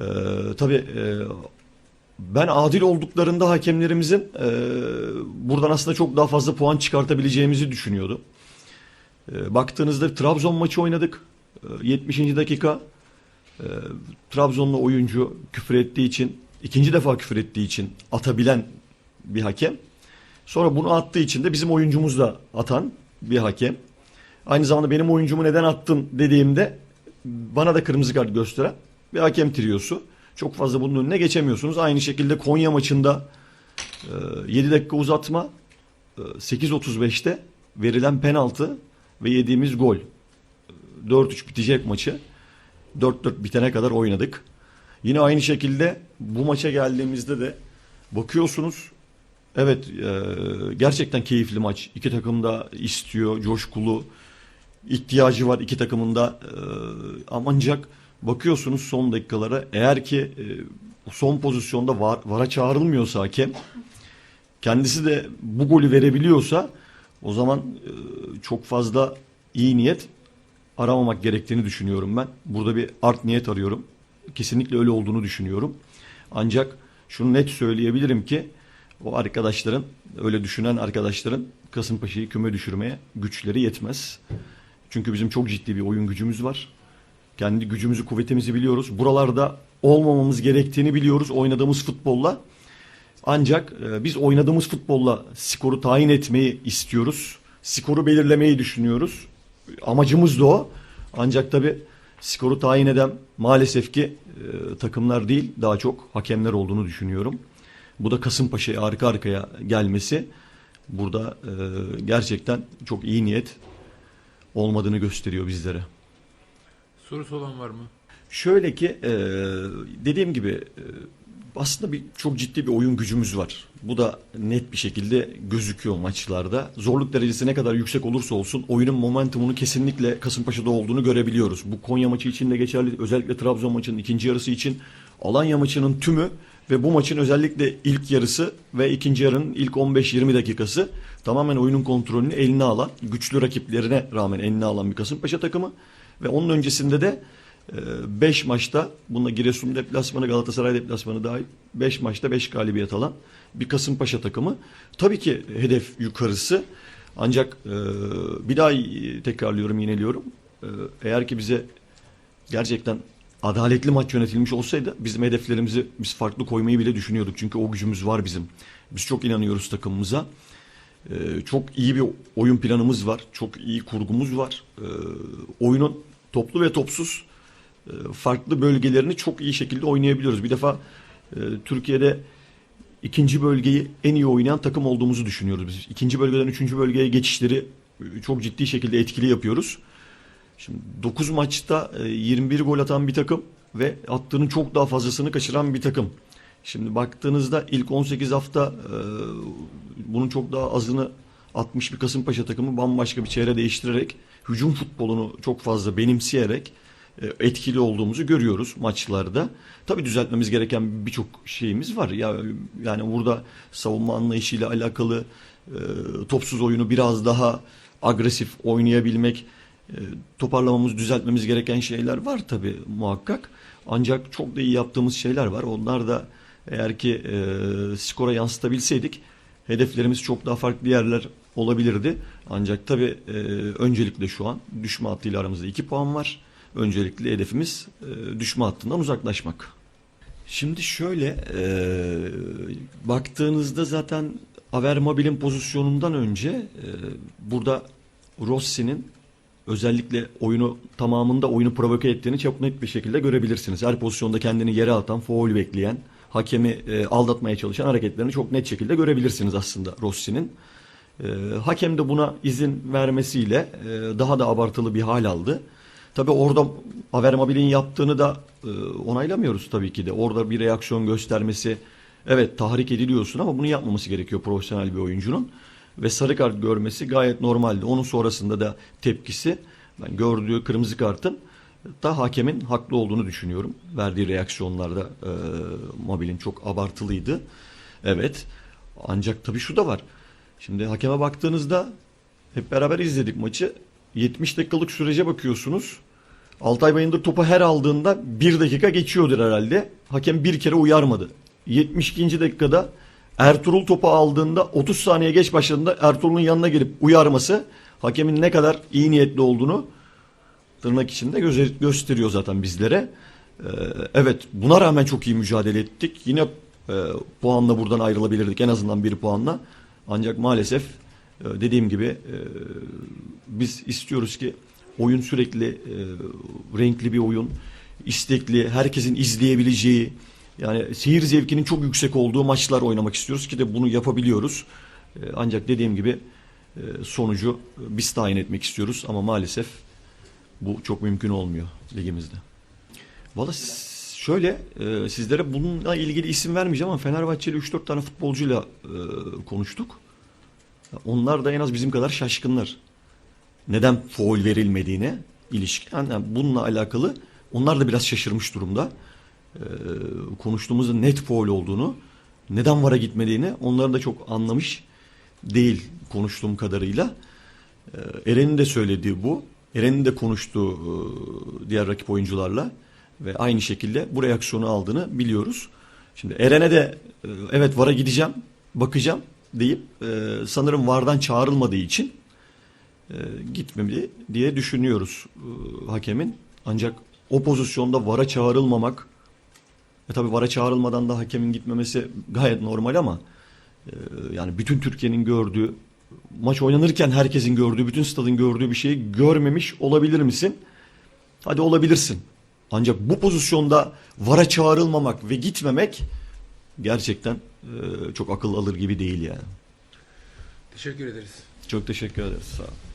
Ee, tabii e, ben adil olduklarında hakemlerimizin e, buradan aslında çok daha fazla puan çıkartabileceğimizi düşünüyordum. E, baktığınızda Trabzon maçı oynadık. E, 70. dakika e, Trabzonlu oyuncu küfür ettiği için ikinci defa küfür ettiği için atabilen bir hakem. Sonra bunu attığı için de bizim oyuncumuz da atan bir hakem. Aynı zamanda benim oyuncumu neden attın dediğimde bana da kırmızı kart gösteren bir hakem triyosu. Çok fazla bunun önüne geçemiyorsunuz. Aynı şekilde Konya maçında e, 7 dakika uzatma e, 8.35'te verilen penaltı ve yediğimiz gol. E, 4-3 bitecek maçı. 4-4 bitene kadar oynadık. Yine aynı şekilde bu maça geldiğimizde de bakıyorsunuz evet e, gerçekten keyifli maç. İki takım da istiyor, coşkulu. ihtiyacı var iki takımın da. E, ancak bakıyorsunuz son dakikalara eğer ki e, son pozisyonda var, vara çağrılmıyorsa hakem kendisi de bu golü verebiliyorsa o zaman e, çok fazla iyi niyet aramamak gerektiğini düşünüyorum ben. Burada bir art niyet arıyorum. Kesinlikle öyle olduğunu düşünüyorum. Ancak şunu net söyleyebilirim ki o arkadaşların, öyle düşünen arkadaşların Kasımpaşa'yı küme düşürmeye güçleri yetmez. Çünkü bizim çok ciddi bir oyun gücümüz var. Kendi gücümüzü, kuvvetimizi biliyoruz. Buralarda olmamamız gerektiğini biliyoruz oynadığımız futbolla. Ancak e, biz oynadığımız futbolla skoru tayin etmeyi istiyoruz. Skoru belirlemeyi düşünüyoruz. Amacımız da o. Ancak tabi skoru tayin eden maalesef ki e, takımlar değil daha çok hakemler olduğunu düşünüyorum. Bu da Kasımpaşa'ya arka arkaya gelmesi burada e, gerçekten çok iyi niyet olmadığını gösteriyor bizlere. Sorusu olan var mı? Şöyle ki e, dediğim gibi e, aslında bir çok ciddi bir oyun gücümüz var. Bu da net bir şekilde gözüküyor maçlarda. Zorluk derecesi ne kadar yüksek olursa olsun oyunun momentumunu kesinlikle Kasımpaşa'da olduğunu görebiliyoruz. Bu Konya maçı için de geçerli. Özellikle Trabzon maçının ikinci yarısı için Alanya maçının tümü ve bu maçın özellikle ilk yarısı ve ikinci yarının ilk 15-20 dakikası tamamen oyunun kontrolünü eline alan, güçlü rakiplerine rağmen eline alan bir Kasımpaşa takımı ve onun öncesinde de 5 maçta bunda Giresun deplasmanı Galatasaray deplasmanı dahil 5 maçta 5 galibiyet alan bir Kasımpaşa takımı. Tabii ki hedef yukarısı ancak e, bir daha tekrarlıyorum yineliyorum. E, eğer ki bize gerçekten adaletli maç yönetilmiş olsaydı bizim hedeflerimizi biz farklı koymayı bile düşünüyorduk. Çünkü o gücümüz var bizim. Biz çok inanıyoruz takımımıza. E, çok iyi bir oyun planımız var. Çok iyi kurgumuz var. E, oyunun toplu ve topsuz e, farklı bölgelerini çok iyi şekilde oynayabiliyoruz. Bir defa e, Türkiye'de ikinci bölgeyi en iyi oynayan takım olduğumuzu düşünüyoruz biz. İkinci bölgeden üçüncü bölgeye geçişleri e, çok ciddi şekilde etkili yapıyoruz. Şimdi 9 maçta e, 21 gol atan bir takım ve attığının çok daha fazlasını kaçıran bir takım. Şimdi baktığınızda ilk 18 hafta e, bunun çok daha azını atmış bir Kasımpaşa takımı bambaşka bir çehre değiştirerek hücum futbolunu çok fazla benimseyerek e, etkili olduğumuzu görüyoruz maçlarda. Tabii düzeltmemiz gereken birçok şeyimiz var. Ya yani burada savunma anlayışıyla alakalı e, topsuz oyunu biraz daha agresif oynayabilmek, e, toparlamamız, düzeltmemiz gereken şeyler var tabii muhakkak. Ancak çok da iyi yaptığımız şeyler var. Onlar da eğer ki e, skora yansıtabilseydik hedeflerimiz çok daha farklı yerler olabilirdi. Ancak tabii e, öncelikle şu an düşme hattıyla aramızda 2 puan var. Öncelikli hedefimiz e, düşme hattından uzaklaşmak. Şimdi şöyle e, baktığınızda zaten Avermobil'in pozisyonundan önce e, burada Rossi'nin özellikle oyunu tamamında oyunu provoke ettiğini çok net bir şekilde görebilirsiniz. Her pozisyonda kendini yere atan, foul bekleyen, hakemi e, aldatmaya çalışan hareketlerini çok net şekilde görebilirsiniz aslında Rossi'nin. E, hakem de buna izin vermesiyle e, daha da abartılı bir hal aldı. Tabi orada Avermobil'in yaptığını da e, onaylamıyoruz tabii ki de. Orada bir reaksiyon göstermesi, evet tahrik ediliyorsun ama bunu yapmaması gerekiyor profesyonel bir oyuncunun. Ve sarı kart görmesi gayet normaldi. Onun sonrasında da tepkisi, ben gördüğü kırmızı kartın da hakemin haklı olduğunu düşünüyorum. Verdiği reaksiyonlarda e, Mobil'in çok abartılıydı. Evet. Ancak tabii şu da var. Şimdi hakeme baktığınızda hep beraber izledik maçı. 70 dakikalık sürece bakıyorsunuz. Altay Bayındır topu her aldığında bir dakika geçiyordur herhalde. Hakem bir kere uyarmadı. 72. dakikada Ertuğrul topu aldığında 30 saniye geç başladığında Ertuğrul'un yanına gelip uyarması hakemin ne kadar iyi niyetli olduğunu tırnak içinde göze- gösteriyor zaten bizlere. Ee, evet buna rağmen çok iyi mücadele ettik. Yine e, puanla buradan ayrılabilirdik en azından bir puanla. Ancak maalesef e, dediğim gibi e, biz istiyoruz ki oyun sürekli e, renkli bir oyun, istekli, herkesin izleyebileceği, yani seyir zevkinin çok yüksek olduğu maçlar oynamak istiyoruz ki de bunu yapabiliyoruz. Ancak dediğim gibi sonucu biz tayin etmek istiyoruz ama maalesef bu çok mümkün olmuyor ligimizde. Valla şöyle e, sizlere bununla ilgili isim vermeyeceğim ama Fenerbahçeli 3-4 tane futbolcuyla e, konuştuk. Onlar da en az bizim kadar şaşkınlar. Neden foul verilmediğine ilişkin. Yani bununla alakalı onlar da biraz şaşırmış durumda. E, konuştuğumuzda net foul olduğunu, neden vara gitmediğini onlar da çok anlamış değil konuştuğum kadarıyla. Ee, Eren'in de söylediği bu. Eren'in de konuştuğu e, diğer rakip oyuncularla ve aynı şekilde bu reaksiyonu aldığını biliyoruz. Şimdi Eren'e de e, evet VAR'a gideceğim, bakacağım deyip e, sanırım VAR'dan çağrılmadığı için gitmemeli diye düşünüyoruz hakemin. Ancak o pozisyonda VAR'a çağrılmamak e tabi VAR'a çağrılmadan da hakemin gitmemesi gayet normal ama yani bütün Türkiye'nin gördüğü maç oynanırken herkesin gördüğü, bütün stadın gördüğü bir şeyi görmemiş olabilir misin? Hadi olabilirsin. Ancak bu pozisyonda VAR'a çağrılmamak ve gitmemek gerçekten e, çok akıl alır gibi değil yani. Teşekkür ederiz. Çok teşekkür ederiz. Sağ ol.